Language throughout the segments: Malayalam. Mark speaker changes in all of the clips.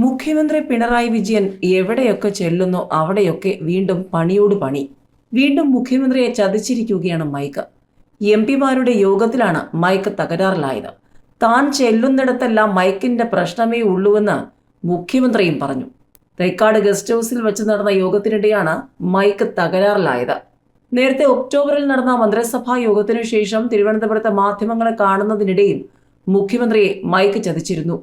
Speaker 1: മുഖ്യമന്ത്രി പിണറായി വിജയൻ എവിടെയൊക്കെ ചെല്ലുന്നോ അവിടെയൊക്കെ വീണ്ടും പണിയോട് പണി. വീണ്ടും മുഖ്യമന്ത്രിയെ ചതിച്ചിരിക്കുകയാണ് മൈക്ക്. എം പിമാരുടെ യോഗത്തിലാണ് മൈക്ക് തകരാറിലായത്. താൻ ചെല്ലുന്നിടത്തെല്ലാം മൈക്കിന്റെ പ്രശ്നമേ ഉള്ളൂവെന്ന് മുഖ്യമന്ത്രിയും പറഞ്ഞു. തൈക്കാട് ഗസ്റ്റ് ഹൗസിൽ വെച്ച് നടന്ന യോഗത്തിനിടെയാണ് മൈക്ക് തകരാറിലായത്. നേരത്തെ ഒക്ടോബറിൽ നടന്ന മന്ത്രിസഭാ യോഗത്തിനു ശേഷം തിരുവനന്തപുരത്തെ മാധ്യമങ്ങളെ കാണുന്നതിനിടയിൽ മുഖ്യമന്ത്രിയെ മൈക്ക് ചതിച്ചിരുന്നു.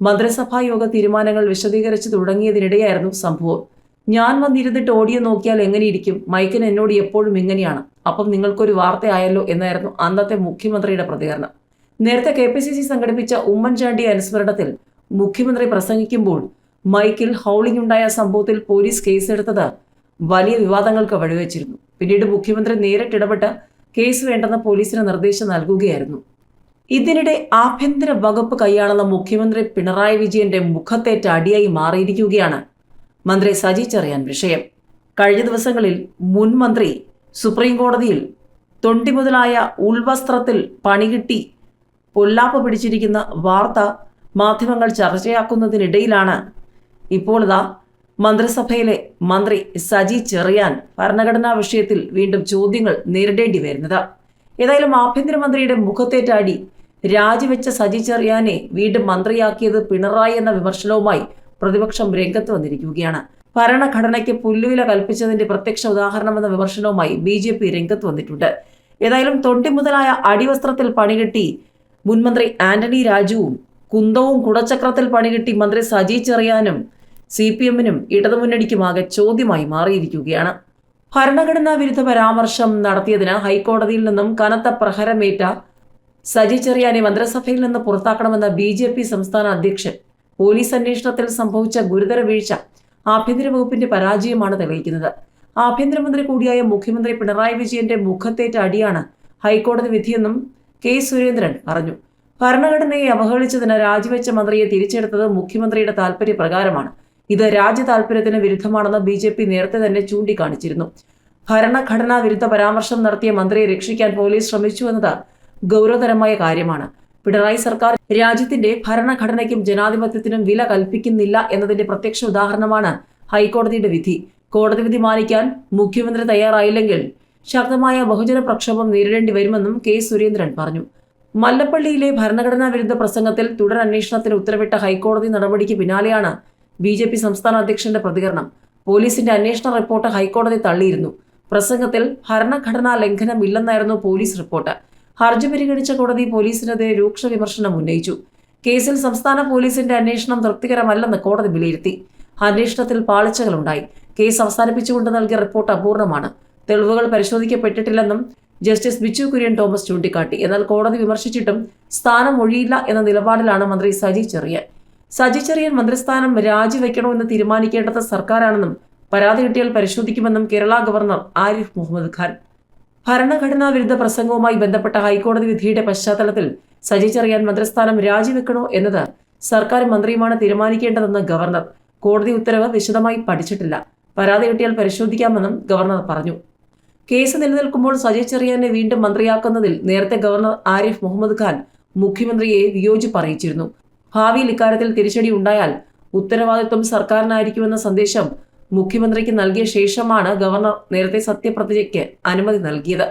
Speaker 1: മന്ത്രിസഭാ യോഗ തീരുമാനങ്ങൾ വിശദീകരിച്ചു തുടങ്ങിയതിനിടെയായിരുന്നു സംഭവം. ഞാൻ വന്നിരുന്നിട്ട് ഓഡിയോ നോക്കിയാൽ എങ്ങനെയിരിക്കും? മൈക്കൻ എന്നോട് എപ്പോഴും ഇങ്ങനെയാണ്. അപ്പം നിങ്ങൾക്കൊരു വാർത്തയായല്ലോ എന്നായിരുന്നു അന്നത്തെ മുഖ്യമന്ത്രിയുടെ പ്രതികരണം. നേരത്തെ കെ പി സി സി സംഘടിപ്പിച്ച ഉമ്മൻചാണ്ടി അനുസ്മരണത്തിൽ മുഖ്യമന്ത്രി പ്രസംഗിക്കുമ്പോൾ മൈക്കിൽ ഹൗളിംഗ് ഉണ്ടായ സംഭവത്തിൽ പോലീസ് കേസെടുത്തത് വലിയ വിവാദങ്ങൾക്ക് വഴിവെച്ചിരുന്നു. പിന്നീട് മുഖ്യമന്ത്രി നേരിട്ടിടപെട്ട് കേസ് വേണ്ടെന്ന് പോലീസിന് നിർദ്ദേശം നൽകുകയായിരുന്നു. ഇതിനിടെ ആഭ്യന്തര വകുപ്പ് കൈയാളുന്ന മുഖ്യമന്ത്രി പിണറായി വിജയന്റെ മുഖത്തേറ്റ അടിയായി മാറിയിരിക്കുകയാണ് മന്ത്രി സജി ചെറിയാൻ വിഷയം. കഴിഞ്ഞ ദിവസങ്ങളിൽ മുൻ മന്ത്രി സുപ്രീം കോടതിയിൽ തൊണ്ടി മുതലായ ഉൾവസ്ത്രത്തിൽ പണികിട്ടി പൊല്ലാപ്പ് പിടിച്ചിരിക്കുന്ന വാർത്ത മാധ്യമങ്ങൾ ചർച്ചയാക്കുന്നതിനിടയിലാണ്. ഇപ്പോൾ മന്ത്രിസഭയിലെ മന്ത്രി സജി ചെറിയാൻ ഭരണഘടനാ വിഷയത്തിൽ വീണ്ടും ചോദ്യങ്ങൾ നേരിടേണ്ടി വരുന്നത്. ഏതായാലും ആഭ്യന്തരമന്ത്രിയുടെ മുഖത്തേറ്റ അടി രാജിവെച്ച സജി ചെറിയാനെ വീണ്ടും മന്ത്രിയാക്കിയത് പിണറായി എന്ന വിമർശനവുമായി പ്രതിപക്ഷം രംഗത്ത് വന്നിരിക്കുകയാണ്. ഭരണഘടനയ്ക്ക് പുല്ലുവില കൽപ്പിച്ചതിന്റെ പ്രത്യക്ഷ ഉദാഹരണമെന്ന വിമർശനവുമായി ബി ജെ പി രംഗത്ത് വന്നിട്ടുണ്ട്. ഏതായാലും തൊണ്ടി മുതലായ അടിവസ്ത്രത്തിൽ പണികിട്ടി മുൻമന്ത്രി ആന്റണി രാജുവും കുന്തവും കുടച്ചക്രത്തിൽ പണികിട്ടി മന്ത്രി സജി ചെറിയാനും സി പി എമ്മിനും ഇടതുമുന്നണിക്കുമാകെ ചോദ്യമായി മാറിയിരിക്കുകയാണ്. ഭരണഘടനാ വിരുദ്ധ പരാമർശം നടത്തിയതിന് ഹൈക്കോടതിയിൽ നിന്നും കനത്ത പ്രഹരമേറ്റ സജി ചെറിയാനെ മന്ത്രിസഭയിൽ നിന്ന് പുറത്താക്കണമെന്ന ബി ജെ പി സംസ്ഥാന അധ്യക്ഷൻ പോലീസ് അന്വേഷണത്തിൽ സംഭവിച്ച ഗുരുതര വീഴ്ച ആഭ്യന്തര വകുപ്പിന്റെ പരാജയമാണ് തെളിയിക്കുന്നത്. ആഭ്യന്തരമന്ത്രി കൂടിയായ മുഖ്യമന്ത്രി പിണറായി വിജയന്റെ മുഖത്തേറ്റ അടിയാണ് ഹൈക്കോടതി വിധിയെന്നും കെ സുരേന്ദ്രൻ പറഞ്ഞു. ഭരണഘടനയെ അവഹേളിച്ചതിന് രാജിവെച്ച മന്ത്രിയെ തിരിച്ചെടുത്തത് മുഖ്യമന്ത്രിയുടെ താൽപര്യപ്രകാരമാണ്. ഇത് രാജ്യ താൽപര്യത്തിന് വിരുദ്ധമാണെന്ന് ബി ജെ പി നേരത്തെ തന്നെ ചൂണ്ടിക്കാണിച്ചിരുന്നു. ഭരണഘടനാ വിരുദ്ധ പരാമർശം നടത്തിയ മന്ത്രിയെ രക്ഷിക്കാൻ പോലീസ് ശ്രമിച്ചു എന്നത് ഗൗരവതരമായ കാര്യമാണ്. പിണറായി സർക്കാർ രാജ്യത്തിന്റെ ഭരണഘടനയ്ക്കും ജനാധിപത്യത്തിനും വില കൽപ്പിക്കുന്നില്ല എന്നതിന്റെ പ്രത്യക്ഷ ഉദാഹരണമാണ് ഹൈക്കോടതിയുടെ വിധി. കോടതി വിധി മാനിക്കാൻ മുഖ്യമന്ത്രി തയ്യാറായില്ലെങ്കിൽ ശക്തമായ ബഹുജന പ്രക്ഷോഭം നേരിടേണ്ടി വരുമെന്നും കെ സുരേന്ദ്രൻ പറഞ്ഞു. മല്ലപ്പള്ളിയിലെ ഭരണഘടനാ വിരുദ്ധ പ്രസംഗത്തിൽ തുടർ അന്വേഷണത്തിന് ഉത്തരവിട്ട ഹൈക്കോടതി നടപടിക്ക് പിന്നാലെയാണ് ബി ജെ പി സംസ്ഥാന അധ്യക്ഷന്റെ പ്രതികരണം. പോലീസിന്റെ അന്വേഷണ റിപ്പോർട്ട് ഹൈക്കോടതി തള്ളിയിരുന്നു. പ്രസംഗത്തിൽ ഭരണഘടനാ ലംഘനമില്ലെന്നായിരുന്നു പോലീസ് റിപ്പോർട്ട്. ഹർജി പരിഗണിച്ച കോടതി പോലീസിനെതിരെ രൂക്ഷ വിമർശനം ഉന്നയിച്ചു. കേസിൽ സംസ്ഥാന പോലീസിന്റെ അന്വേഷണം തൃപ്തികരമല്ലെന്ന് കോടതി വിലയിരുത്തി. അന്വേഷണത്തിൽ പാളിച്ചകളുണ്ടായി. കേസ് അവസാനിപ്പിച്ചുകൊണ്ട് നൽകിയ റിപ്പോർട്ട് അപൂർണമാണ്. തെളിവുകൾ പരിശോധിക്കപ്പെട്ടിട്ടില്ലെന്നും ജസ്റ്റിസ് ബിച്ചു കുര്യൻ തോമസ് ചൂണ്ടിക്കാട്ടി. എന്നാൽ കോടതി വിമർശിച്ചിട്ടും സ്ഥാനം ഒഴിയില്ല എന്ന നിലപാടിലാണ് മന്ത്രി സജി ചെറിയൻ. സജി ചെറിയൻ മന്ത്രിസ്ഥാനം രാജിവെക്കണമെന്ന് തീരുമാനിക്കേണ്ടത് സർക്കാരാണെന്നും പരാതി കിട്ടിയാൽ പരിശോധിക്കുമെന്നും കേരള ഗവർണർ ആരിഫ് മുഹമ്മദ് ഖാൻ ഭരണഘടനാ വിരുദ്ധ പ്രസംഗവുമായി ബന്ധപ്പെട്ട ഹൈക്കോടതി വിധിയുടെ പശ്ചാത്തലത്തിൽ സജി ചെറിയാൻ മന്ത്രിസ്ഥാനം രാജിവെക്കണോ എന്നത് സർക്കാർ മന്ത്രിയുമാണ് തീരുമാനിക്കേണ്ടതെന്ന് ഗവർണർ കോടതി ഉത്തരവ് വിശദമായി പഠിച്ചിട്ടില്ല. പരാതി കിട്ടിയാൽ പരിശോധിക്കാമെന്നും ഗവർണർ പറഞ്ഞു. കേസ് നിലനിൽക്കുമ്പോൾ സജി ചെറിയാനെ വീണ്ടും മന്ത്രിയാക്കുന്നതിൽ നേരത്തെ ഗവർണർ ആരിഫ് മുഹമ്മദ് ഖാൻ മുഖ്യമന്ത്രിയെ വിയോജിപ്പ് അറിയിച്ചിരുന്നു. ഭാവിയിൽ ഇക്കാര്യത്തിൽ തിരിച്ചടി ഉണ്ടായാൽ ഉത്തരവാദിത്വം സർക്കാരിനായിരിക്കുമെന്ന സന്ദേശം മുഖ്യമന്ത്രിക്ക് നൽകിയ ശേഷമാണ് ഗവർണർ നേരത്തെ സത്യപ്രതിജ്ഞയ്ക്ക് അനുമതി നൽകിയത്.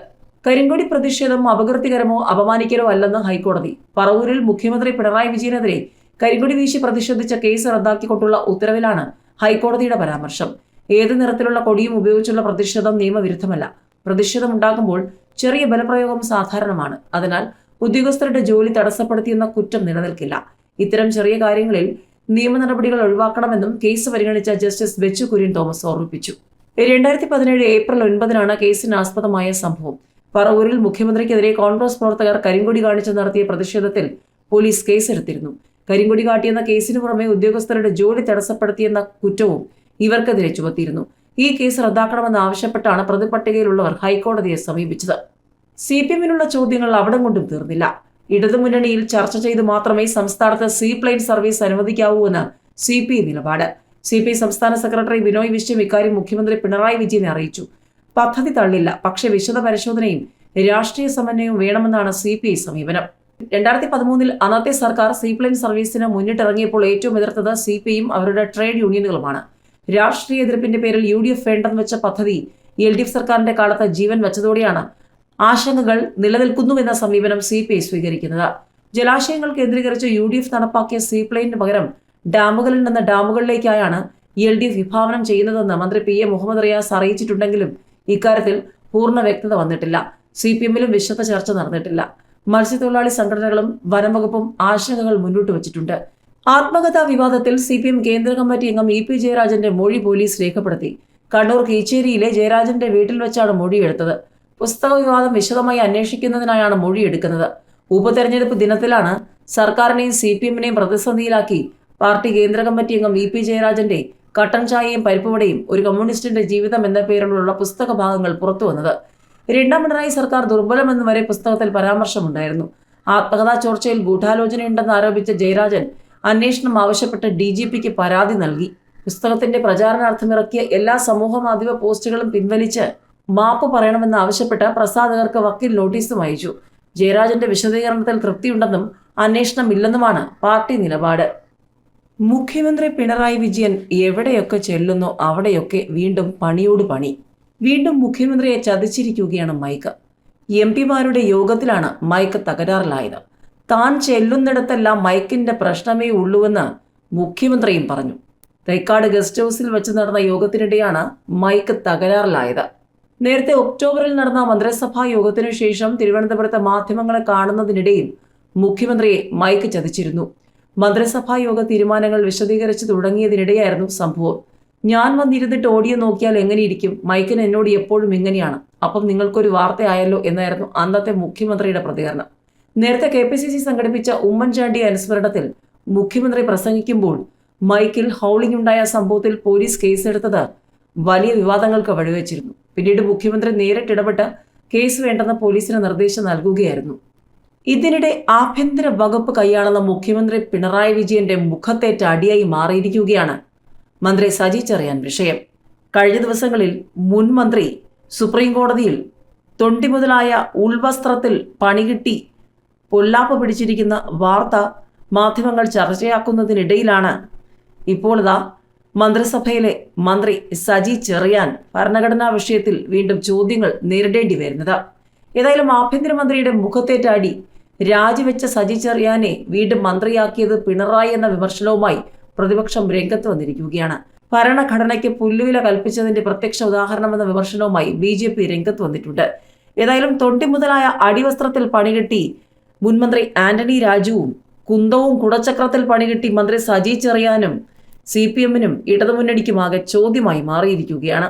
Speaker 1: കരിങ്കൊടി പ്രതിഷേധം അപകീർത്തികരമോ അപമാനിക്കലോ അല്ലെന്ന് ഹൈക്കോടതി. പറവൂരിൽ മുഖ്യമന്ത്രി പിണറായി വിജയനെതിരെ കരിങ്കൊടി വീശി പ്രതിഷേധിച്ച കേസ് റദ്ദാക്കിക്കൊണ്ടുള്ള ഉത്തരവിലാണ് ഹൈക്കോടതിയുടെ പരാമർശം. ഏത് നിറത്തിലുള്ള കൊടിയും ഉപയോഗിച്ചുള്ള പ്രതിഷേധം നിയമവിരുദ്ധമല്ല. പ്രതിഷേധം ഉണ്ടാകുമ്പോൾ ചെറിയ ബലപ്രയോഗം സാധാരണമാണ്. അതിനാൽ ഉദ്യോഗസ്ഥരുടെ ജോലി തടസ്സപ്പെടുത്തിയെന്ന കുറ്റം നിലനിൽക്കില്ല. ഇത്തരം ചെറിയ കാര്യങ്ങളിൽ നിയമ നടപടികൾ ഒഴിവാക്കണമെന്നും കേസ് പരിഗണിച്ച ജസ്റ്റിസ് ബെച്ചു കുര്യൻ തോമസ് ഓർമ്മിപ്പിച്ചു. രണ്ടായിരത്തി പതിനേഴ് ഏപ്രിൽ ഒൻപതിനാണ് കേസിന് ആസ്പദമായ സംഭവം. പറവൂരിൽ മുഖ്യമന്ത്രിക്കെതിരെ കോൺഗ്രസ് പ്രവർത്തകർ കരിങ്കൊടി കാണിച്ച് നടത്തിയ പ്രതിഷേധത്തിൽ പോലീസ് കേസെടുത്തിരുന്നു. കരിങ്കൊടി കാട്ടിയെന്ന കേസിനു പുറമെ ഉദ്യോഗസ്ഥരുടെ ജോലി തടസ്സപ്പെടുത്തിയെന്ന കുറ്റവും ഇവർക്കെതിരെ ചുമത്തിയിരുന്നു. ഈ കേസ് റദ്ദാക്കണമെന്ന് ആവശ്യപ്പെട്ടാണ് പ്രതിപട്ടികയിലുള്ളവർ ഹൈക്കോടതിയെ സമീപിച്ചത്. സി പി എമ്മിനുള്ള ചോദ്യങ്ങൾ അവിടം കൊണ്ടും തീർന്നില്ല. ഇടതുമുന്നണിയിൽ ചർച്ച ചെയ്ത് മാത്രമേ സംസ്ഥാനത്ത് സീ പ്ലെയിൻ സർവീസ് അനുവദിക്കാവൂ എന്ന് സി പി നിലപാട്. സി പി സംസ്ഥാന സെക്രട്ടറി ബിനോയ് വിശ്വം ഇക്കാര്യം മുഖ്യമന്ത്രി പിണറായി വിജയനെ അറിയിച്ചു. പദ്ധതി തള്ളില്ല പക്ഷെ വിശദ പരിശോധനയും രാഷ്ട്രീയ സമന്വയവും വേണമെന്നാണ് സി പി ഐ സമീപനം. രണ്ടായിരത്തി പതിമൂന്നിൽ അന്നത്തെ സർക്കാർ സീ പ്ലെയിൻ സർവീസിന് മുന്നിട്ടിറങ്ങിയപ്പോൾ ഏറ്റവും എതിർത്തത് സി പി ഐയും അവരുടെ ട്രേഡ് യൂണിയനുകളുമാണ്. രാഷ്ട്രീയ എതിർപ്പിന്റെ പേരിൽ യു ഡി എഫ് വേണ്ടെന്ന് വെച്ച പദ്ധതി എൽ ഡി എഫ് സർക്കാരിന്റെ കാലത്ത് ജീവൻ വെച്ചതോടെയാണ് ആശങ്കകൾ നിലനിൽക്കുന്നുവെന്ന സമീപനം സി പി ഐ സ്വീകരിക്കുന്നത്. ജലാശയങ്ങൾ കേന്ദ്രീകരിച്ച് യു ഡി എഫ് നടപ്പാക്കിയ സീപ്ലെയിന് പകരം ഡാമുകളിൽ നിന്ന് ഡാമുകളിലേക്കായാണ് എൽ ഡി എഫ് വിഭാവനം ചെയ്യുന്നതെന്ന് മന്ത്രി പി എ മുഹമ്മദ് റിയാസ് അറിയിച്ചിട്ടുണ്ടെങ്കിലും ഇക്കാര്യത്തിൽ പൂർണ വ്യക്തത വന്നിട്ടില്ല. സി പി എമ്മിലും വിശദ ചർച്ച നടന്നിട്ടില്ല. മത്സ്യത്തൊഴിലാളി സംഘടനകളും വനംവകുപ്പും ആശങ്കകൾ മുന്നോട്ട് വച്ചിട്ടുണ്ട്. ആത്മകഥാ വിവാദത്തിൽ സി പി എം കേന്ദ്ര കമ്മിറ്റി അംഗം ഇ പി ജയരാജന്റെ മൊഴി പോലീസ് രേഖപ്പെടുത്തി. കണ്ണൂർ കീച്ചേരിയിലെ ജയരാജന്റെ വീട്ടിൽ വെച്ചാണ് മൊഴിയെടുത്തത് പുസ്തക വിവാദം വിശദമായി അന്വേഷിക്കുന്നതിനായാണ് മൊഴിയെടുക്കുന്നത് ഉപതെരഞ്ഞെടുപ്പ് ദിനത്തിലാണ് സർക്കാരിനെയും സി പി എമ്മിനെയും പ്രതിസന്ധിയിലാക്കി പാർട്ടി കേന്ദ്ര കമ്മിറ്റി അംഗം വി പി ജയരാജന്റെ കട്ടൻ ചായയും പരിപ്പുവടയും ഒരു കമ്മ്യൂണിസ്റ്റിന്റെ ജീവിതം എന്ന പേരിലുള്ള പുസ്തക ഭാഗങ്ങൾ പുറത്തുവന്നത് രണ്ടാം പിണറായി സർക്കാർ ദുർബലമെന്ന് വരെ പുസ്തകത്തിൽ പരാമർശമുണ്ടായിരുന്നു. ആത്മകഥാ ചോർച്ചയിൽ ഗൂഢാലോചനയുണ്ടെന്ന് ആരോപിച്ച ജയരാജൻ അന്വേഷണം ആവശ്യപ്പെട്ട് ഡി ജി പിക്ക് പരാതി നൽകി. പുസ്തകത്തിന്റെ പ്രചാരണാർത്ഥമിറക്കിയ എല്ലാ സമൂഹ മാധ്യമ പോസ്റ്റുകളും പിൻവലിച്ച് മാപ്പ് പറയണമെന്ന് ആവശ്യപ്പെട്ട് പ്രസാധകർക്ക് വക്കീൽ നോട്ടീസും അയച്ചു. ജയരാജന്റെ വിശദീകരണത്തിൽ തൃപ്തിയുണ്ടെന്നും അന്വേഷണമില്ലെന്നുമാണ് പാർട്ടി നിലപാട്. മുഖ്യമന്ത്രി പിണറായി വിജയൻ എവിടെയൊക്കെ ചെല്ലുന്നു അവിടെയൊക്കെ വീണ്ടും പണിയോട് പണി. വീണ്ടും മുഖ്യമന്ത്രിയെ ചതിച്ചിരിക്കുകയാണ് മൈക്ക്. എം പിമാരുടെ യോഗത്തിലാണ് മൈക്ക് തകരാറിലായത്. താൻ ചെല്ലുന്നിടത്തെല്ലാം മൈക്കിന്റെ പ്രശ്നമേ ഉള്ളൂവെന്ന് മുഖ്യമന്ത്രിയും പറഞ്ഞു. തൈക്കാട് ഗസ്റ്റ് ഹൗസിൽ വെച്ച് നടന്ന യോഗത്തിനിടെയാണ് മൈക്ക് തകരാറിലായത്. നേരത്തെ ഒക്ടോബറിൽ നടന്ന മന്ത്രിസഭാ യോഗത്തിനു ശേഷം തിരുവനന്തപുരത്ത് മാധ്യമങ്ങളെ കാണുന്നതിനിടയിൽ മുഖ്യമന്ത്രിയെ മൈക്ക് ചതിച്ചിരുന്നു. മന്ത്രിസഭാ യോഗ തീരുമാനങ്ങൾ വിശദീകരിച്ചു തുടങ്ങിയതിനിടെയായിരുന്നു സംഭവം. ഞാൻ വന്നിരുന്നിട്ട് ഓഡിയോ നോക്കിയാൽ എങ്ങനെയിരിക്കും? മൈക്കിന് എന്നോട് എപ്പോഴും ഇങ്ങനെയാണ്. അപ്പം നിങ്ങൾക്കൊരു വാർത്തയായല്ലോ എന്നായിരുന്നു അന്നത്തെ മുഖ്യമന്ത്രിയുടെ പ്രതികരണം. നേരത്തെ കെ പി സി സി സംഘടിപ്പിച്ച ഉമ്മൻചാണ്ടി അനുസ്മരണത്തിൽ മുഖ്യമന്ത്രി പ്രസംഗിക്കുമ്പോൾ മൈക്കിൽ ഹൗളിംഗ് ഉണ്ടായ സംഭവത്തിൽ പോലീസ് കേസെടുത്തത് വലിയ വിവാദങ്ങൾക്ക് വഴിവെച്ചിരുന്നു. പിന്നീട് മുഖ്യമന്ത്രി നേരിട്ടിടപെട്ട് കേസ് വേണ്ടെന്ന പോലീസിന് നിർദ്ദേശം നൽകുകയായിരുന്നു. ഇതിനിടെ ആഭ്യന്തര വകുപ്പ് കൈയാളുന്ന മുഖ്യമന്ത്രി പിണറായി വിജയന്റെ മുഖത്തേറ്റ അടിയായി മാറിയിരിക്കുകയാണ് മന്ത്രി സജി ചെറിയാൻ വിഷയം. കഴിഞ്ഞ ദിവസങ്ങളിൽ മുൻ മന്ത്രി സുപ്രീം കോടതിയിൽ തൊണ്ടി മുതലായ ഉൾവസ്ത്രത്തിൽ പണികിട്ടി പൊല്ലാപ്പ് പിടിച്ചിരിക്കുന്ന വാർത്ത മാധ്യമങ്ങൾ ചർച്ചയാക്കുന്നതിനിടയിലാണ് ഇപ്പോൾ ഇതാ മന്ത്രിസഭയിലെ മന്ത്രി സജി ചെറിയാൻ ഭരണഘടനാ വിഷയത്തിൽ വീണ്ടും ചോദ്യങ്ങൾ നേരിടേണ്ടി വരുന്നത്. ഏതായാലും ആഭ്യന്തരമന്ത്രിയുടെ മുഖത്തേറ്റ അടി രാജിവെച്ച സജി ചെറിയാനെ വീണ്ടും മന്ത്രിയാക്കിയത് പിണറായി എന്ന വിമർശനവുമായി പ്രതിപക്ഷം രംഗത്ത് വന്നിരിക്കുകയാണ്. ഭരണഘടനയ്ക്ക് പുല്ലുവില കൽപ്പിച്ചതിന്റെ പ്രത്യക്ഷ ഉദാഹരണമെന്ന വിമർശനവുമായി ബി ജെ പി രംഗത്ത് വന്നിട്ടുണ്ട്. ഏതായാലും തൊണ്ടി മുതലായ അടിവസ്ത്രത്തിൽ പണികെട്ടി മുൻമന്ത്രി ആന്റണി രാജുവും കുന്തവും കുടച്ചക്രത്തിൽ പണികിട്ടി മന്ത്രി സജി ചെറിയാനും സി പി എമ്മിനും ഇടതുമുന്നണിക്കുമാകെ ചോദ്യമായി മാറിയിരിക്കുകയാണ്.